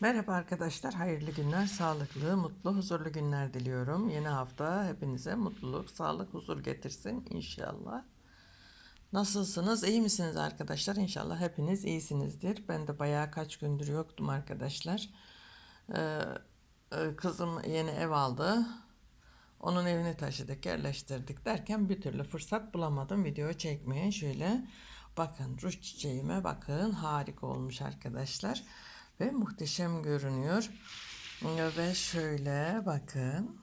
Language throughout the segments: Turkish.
Merhaba arkadaşlar, hayırlı günler, sağlıklı, mutlu, huzurlu günler diliyorum. Yeni hafta hepinize mutluluk, sağlık, huzur getirsin inşallah. Nasılsınız? İyi misiniz arkadaşlar? İnşallah hepiniz iyisinizdir. Ben de bayağı kaç gündür yoktum arkadaşlar. Ee, e, kızım yeni ev aldı. Onun evini taşıdık, yerleştirdik derken bir türlü fırsat bulamadım video çekmeye. Şöyle bakın ruj çiçeğime bakın harika olmuş arkadaşlar. Ve muhteşem görünüyor. Ve şöyle bakın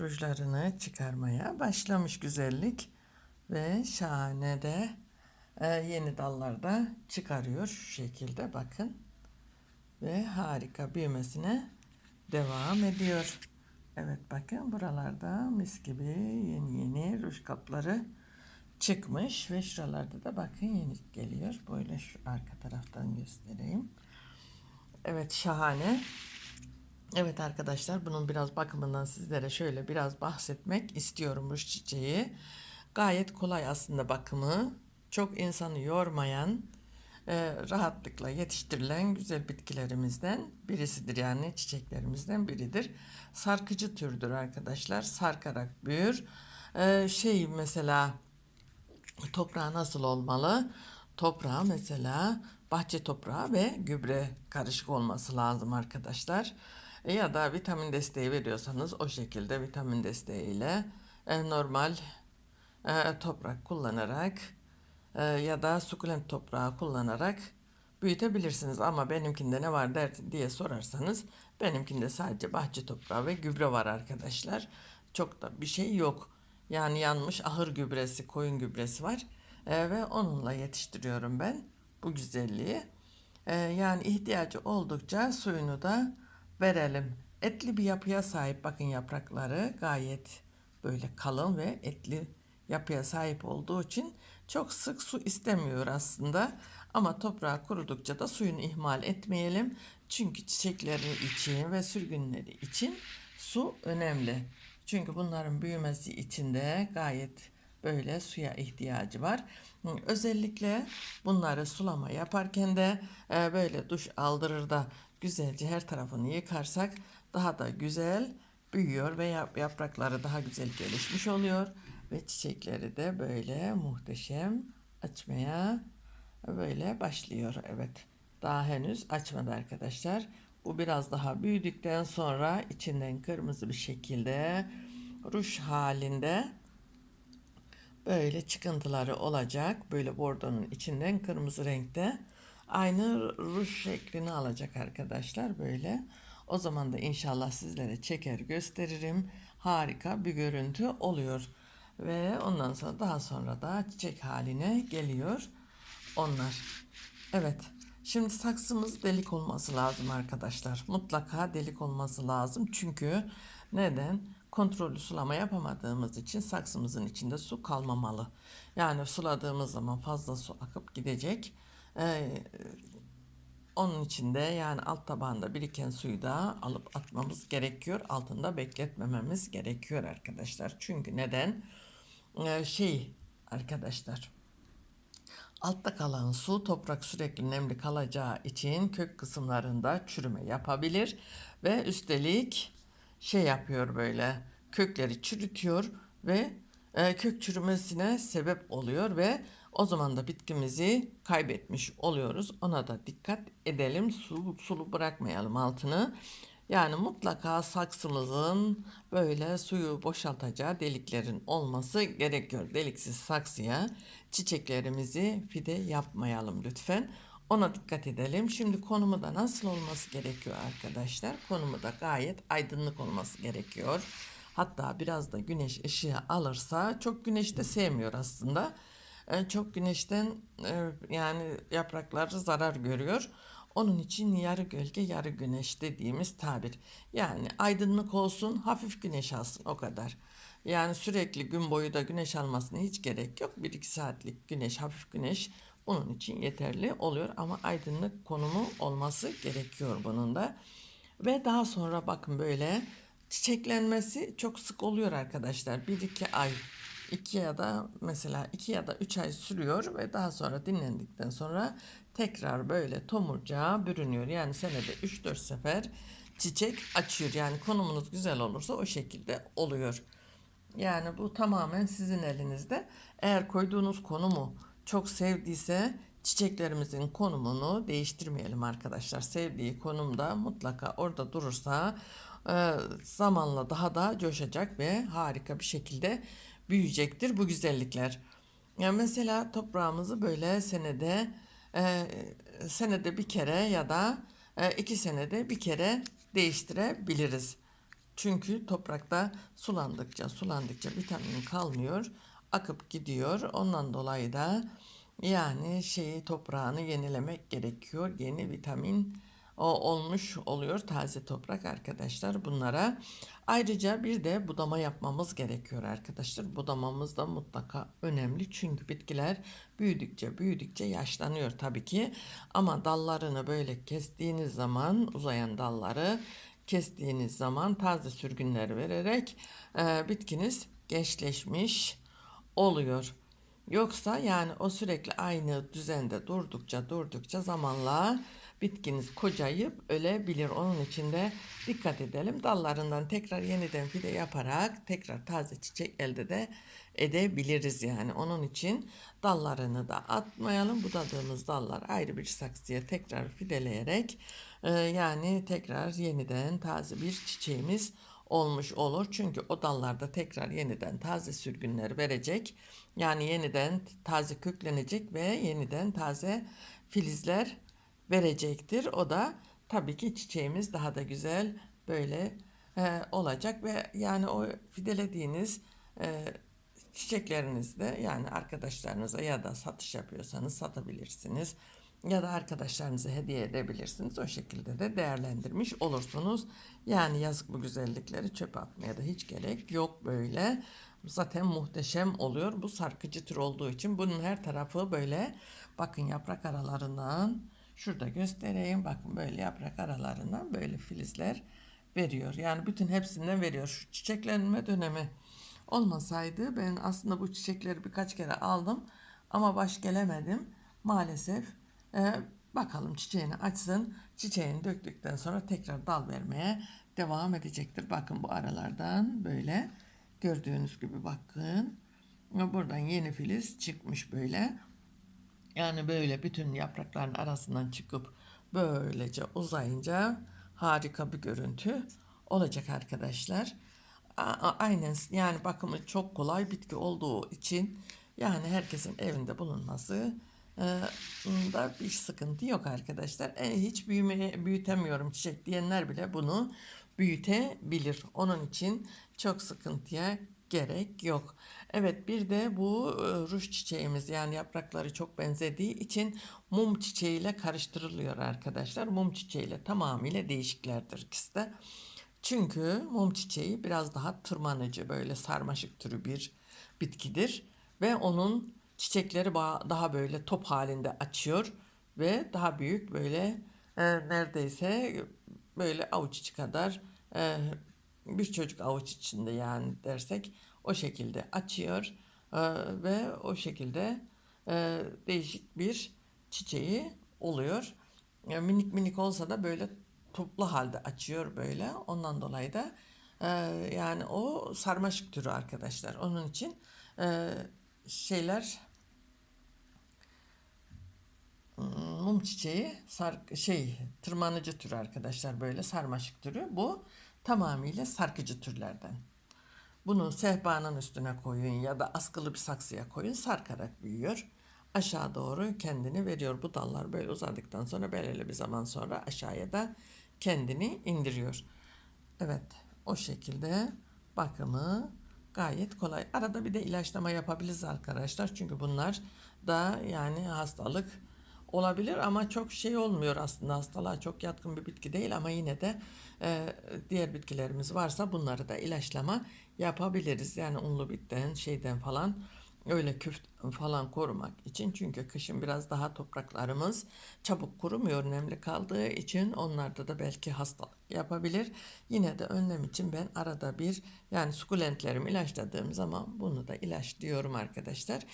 rujlarını çıkarmaya başlamış güzellik. Ve şahane de e, yeni dallarda çıkarıyor şu şekilde bakın. Ve harika büyümesine devam ediyor. Evet bakın buralarda mis gibi yeni yeni ruj kapları çıkmış ve şuralarda da bakın yeni geliyor. Böyle şu arka taraftan göstereyim. Evet şahane. Evet arkadaşlar bunun biraz bakımından sizlere şöyle biraz bahsetmek istiyorum ruj çiçeği. Gayet kolay aslında bakımı. Çok insanı yormayan, e, rahatlıkla yetiştirilen güzel bitkilerimizden birisidir yani çiçeklerimizden biridir. Sarkıcı türdür arkadaşlar. Sarkarak büyür. E, şey mesela toprağı nasıl olmalı? Toprağı mesela bahçe toprağı ve gübre karışık olması lazım arkadaşlar. E, Ya da vitamin desteği veriyorsanız o şekilde vitamin desteğiyle e, normal e, toprak kullanarak ya da sukulent toprağı kullanarak büyütebilirsiniz. Ama benimkinde ne var der diye sorarsanız benimkinde sadece bahçe toprağı ve gübre var arkadaşlar. Çok da bir şey yok. Yani yanmış ahır gübresi, koyun gübresi var. Ve onunla yetiştiriyorum ben bu güzelliği. E, yani ihtiyacı oldukça suyunu da verelim. Etli bir yapıya sahip bakın yaprakları gayet böyle kalın ve etli yapıya sahip olduğu için çok sık su istemiyor aslında. Ama toprağı kurudukça da suyunu ihmal etmeyelim. Çünkü çiçekleri için ve sürgünleri için su önemli. Çünkü bunların büyümesi için de gayet böyle suya ihtiyacı var. Özellikle bunları sulama yaparken de e, böyle duş aldırır da güzelce her tarafını yıkarsak daha da güzel büyüyor ve yap- yaprakları daha güzel gelişmiş oluyor ve çiçekleri de böyle muhteşem açmaya böyle başlıyor. Evet. Daha henüz açmadı arkadaşlar. Bu biraz daha büyüdükten sonra içinden kırmızı bir şekilde ruj halinde böyle çıkıntıları olacak. Böyle bordonun içinden kırmızı renkte. Aynı ruj şeklini alacak arkadaşlar böyle. O zaman da inşallah sizlere çeker gösteririm. Harika bir görüntü oluyor. Ve ondan sonra daha sonra da çiçek haline geliyor onlar. Evet. Şimdi saksımız delik olması lazım arkadaşlar. Mutlaka delik olması lazım. Çünkü neden? Kontrollü sulama yapamadığımız için saksımızın içinde su kalmamalı. Yani suladığımız zaman fazla su akıp gidecek. Ee, onun için de yani alt tabanda biriken suyu da alıp atmamız gerekiyor. Altında bekletmememiz gerekiyor arkadaşlar. Çünkü neden? Ee, şey arkadaşlar Altta kalan su toprak sürekli nemli kalacağı için kök kısımlarında çürüme yapabilir ve üstelik şey yapıyor böyle kökleri çürütüyor ve e, kök çürümesine sebep oluyor ve o zaman da bitkimizi kaybetmiş oluyoruz. Ona da dikkat edelim. Su, sulu bırakmayalım altını. Yani mutlaka saksımızın böyle suyu boşaltacağı deliklerin olması gerekiyor. Deliksiz saksıya çiçeklerimizi fide yapmayalım lütfen. Ona dikkat edelim. Şimdi konumu da nasıl olması gerekiyor arkadaşlar? Konumu da gayet aydınlık olması gerekiyor. Hatta biraz da güneş ışığı alırsa çok güneş de sevmiyor aslında. E, Çok güneşten e, yani yapraklar zarar görüyor. Onun için yarı gölge yarı güneş dediğimiz tabir. Yani aydınlık olsun hafif güneş alsın o kadar. Yani sürekli gün boyu da güneş almasına hiç gerek yok. 1-2 saatlik güneş hafif güneş bunun için yeterli oluyor. Ama aydınlık konumu olması gerekiyor bunun da. Ve daha sonra bakın böyle çiçeklenmesi çok sık oluyor arkadaşlar. 1-2 ay 2 ya da mesela 2 ya da 3 ay sürüyor ve daha sonra dinlendikten sonra tekrar böyle tomurcuğa bürünüyor. Yani senede 3-4 sefer çiçek açıyor. Yani konumunuz güzel olursa o şekilde oluyor. Yani bu tamamen sizin elinizde. Eğer koyduğunuz konumu çok sevdiyse çiçeklerimizin konumunu değiştirmeyelim arkadaşlar. Sevdiği konumda mutlaka orada durursa e, zamanla daha da coşacak ve harika bir şekilde büyüyecektir bu güzellikler. Ya mesela toprağımızı böyle senede e, senede bir kere ya da e, iki senede bir kere değiştirebiliriz. Çünkü toprakta sulandıkça sulandıkça vitamin kalmıyor, akıp gidiyor. Ondan dolayı da yani şeyi toprağını yenilemek gerekiyor. Yeni vitamin o olmuş oluyor taze toprak arkadaşlar bunlara. Ayrıca bir de budama yapmamız gerekiyor arkadaşlar. Budamamız da mutlaka önemli çünkü bitkiler büyüdükçe büyüdükçe yaşlanıyor tabii ki. Ama dallarını böyle kestiğiniz zaman uzayan dalları kestiğiniz zaman taze sürgünler vererek e, bitkiniz gençleşmiş oluyor. Yoksa yani o sürekli aynı düzende durdukça durdukça zamanla bitkiniz kocayıp ölebilir. Onun için de dikkat edelim. Dallarından tekrar yeniden fide yaparak tekrar taze çiçek elde de edebiliriz yani. Onun için dallarını da atmayalım. Budadığımız dallar ayrı bir saksıya tekrar fideleyerek e, yani tekrar yeniden taze bir çiçeğimiz olmuş olur. Çünkü o dallarda tekrar yeniden taze sürgünler verecek. Yani yeniden taze köklenecek ve yeniden taze filizler verecektir. O da tabii ki çiçeğimiz daha da güzel böyle e, olacak ve yani o fidelediğiniz e, çiçeklerinizde yani arkadaşlarınıza ya da satış yapıyorsanız satabilirsiniz ya da arkadaşlarınıza hediye edebilirsiniz. O şekilde de değerlendirmiş olursunuz. Yani yazık bu güzellikleri çöpe atmaya da hiç gerek yok böyle. Zaten muhteşem oluyor. Bu sarkıcı tür olduğu için bunun her tarafı böyle bakın yaprak aralarından şurada göstereyim. Bakın böyle yaprak aralarından böyle filizler veriyor. Yani bütün hepsinden veriyor. Şu çiçeklenme dönemi olmasaydı ben aslında bu çiçekleri birkaç kere aldım ama baş gelemedim. Maalesef ee, bakalım çiçeğini açsın. Çiçeğini döktükten sonra tekrar dal vermeye devam edecektir. Bakın bu aralardan böyle gördüğünüz gibi bakın. Buradan yeni filiz çıkmış böyle. Yani böyle bütün yaprakların arasından çıkıp böylece uzayınca harika bir görüntü olacak arkadaşlar. Aynen yani bakımı çok kolay bitki olduğu için yani herkesin evinde bulunması da bir sıkıntı yok arkadaşlar. E, hiç büyüme, büyütemiyorum çiçek diyenler bile bunu büyütebilir. Onun için çok sıkıntıya gerek yok. Evet bir de bu e, ruj çiçeğimiz yani yaprakları çok benzediği için mum çiçeğiyle karıştırılıyor arkadaşlar. Mum çiçeğiyle tamamıyla değişiklerdir ikisi de. Çünkü mum çiçeği biraz daha tırmanıcı böyle sarmaşık türü bir bitkidir ve onun çiçekleri daha böyle top halinde açıyor ve daha büyük böyle e, neredeyse böyle avuç içi kadar e, bir çocuk avuç içinde yani dersek o şekilde açıyor e, ve o şekilde e, değişik bir çiçeği oluyor. E, minik minik olsa da böyle toplu halde açıyor böyle. Ondan dolayı da e, yani o sarmaşık türü arkadaşlar. Onun için e, şeyler mum çiçeği sar, şey tırmanıcı türü arkadaşlar böyle sarmaşık türü. Bu tamamıyla sarkıcı türlerden. Bunu sehpanın üstüne koyun ya da askılı bir saksıya koyun sarkarak büyüyor. Aşağı doğru kendini veriyor. Bu dallar böyle uzadıktan sonra belirli bir zaman sonra aşağıya da kendini indiriyor. Evet o şekilde bakımı gayet kolay. Arada bir de ilaçlama yapabiliriz arkadaşlar. Çünkü bunlar da yani hastalık olabilir ama çok şey olmuyor aslında hastalığa çok yatkın bir bitki değil ama yine de e, diğer bitkilerimiz varsa bunları da ilaçlama yapabiliriz. Yani unlu bitten şeyden falan öyle küft falan korumak için çünkü kışın biraz daha topraklarımız çabuk kurumuyor nemli kaldığı için onlarda da belki hastalık yapabilir. Yine de önlem için ben arada bir yani sukulentlerimi ilaçladığım zaman bunu da ilaçlıyorum arkadaşlar.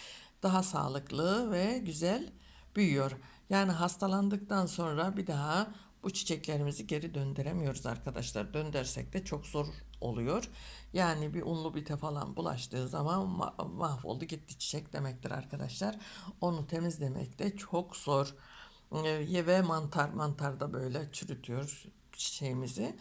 Daha sağlıklı ve güzel büyüyor. Yani hastalandıktan sonra bir daha bu çiçeklerimizi geri döndüremiyoruz arkadaşlar. Döndürsek de çok zor oluyor. Yani bir unlu bite falan bulaştığı zaman ma- mahvoldu gitti çiçek demektir arkadaşlar. Onu temizlemek de çok zor. Ee, ve mantar mantar da böyle çürütüyor çiçeğimizi.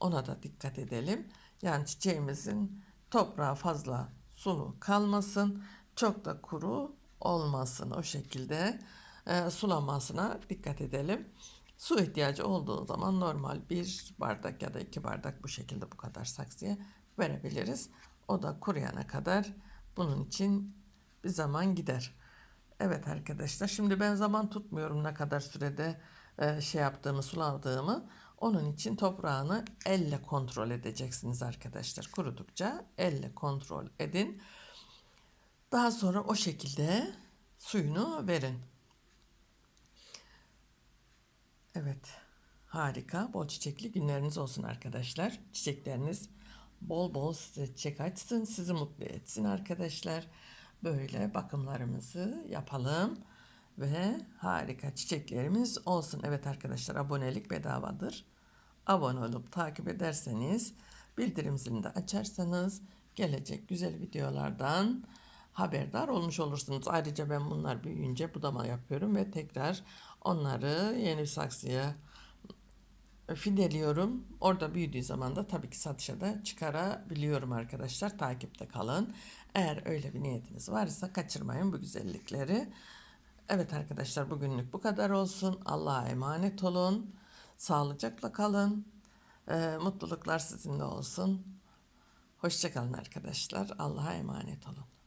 Ona da dikkat edelim. Yani çiçeğimizin toprağı fazla sulu kalmasın. Çok da kuru olmasın. O şekilde e, sulamasına dikkat edelim. Su ihtiyacı olduğu zaman normal bir bardak ya da iki bardak bu şekilde bu kadar saksıya verebiliriz. O da kuruyana kadar bunun için bir zaman gider. Evet arkadaşlar şimdi ben zaman tutmuyorum ne kadar sürede e, şey yaptığımı suladığımı. Onun için toprağını elle kontrol edeceksiniz arkadaşlar. Kurudukça elle kontrol edin. Daha sonra o şekilde suyunu verin. Evet. Harika. Bol çiçekli günleriniz olsun arkadaşlar. Çiçekleriniz bol bol size çiçek açsın. Sizi mutlu etsin arkadaşlar. Böyle bakımlarımızı yapalım. Ve harika çiçeklerimiz olsun. Evet arkadaşlar abonelik bedavadır. Abone olup takip ederseniz bildirim zilini de açarsanız gelecek güzel videolardan haberdar olmuş olursunuz. Ayrıca ben bunlar büyüyünce budama yapıyorum ve tekrar onları yeni bir saksıya fideliyorum. Orada büyüdüğü zaman da tabii ki satışa da çıkarabiliyorum arkadaşlar. Takipte kalın. Eğer öyle bir niyetiniz varsa kaçırmayın bu güzellikleri. Evet arkadaşlar bugünlük bu kadar olsun. Allah'a emanet olun. Sağlıcakla kalın. Ee, mutluluklar sizinle olsun. Hoşçakalın arkadaşlar. Allah'a emanet olun.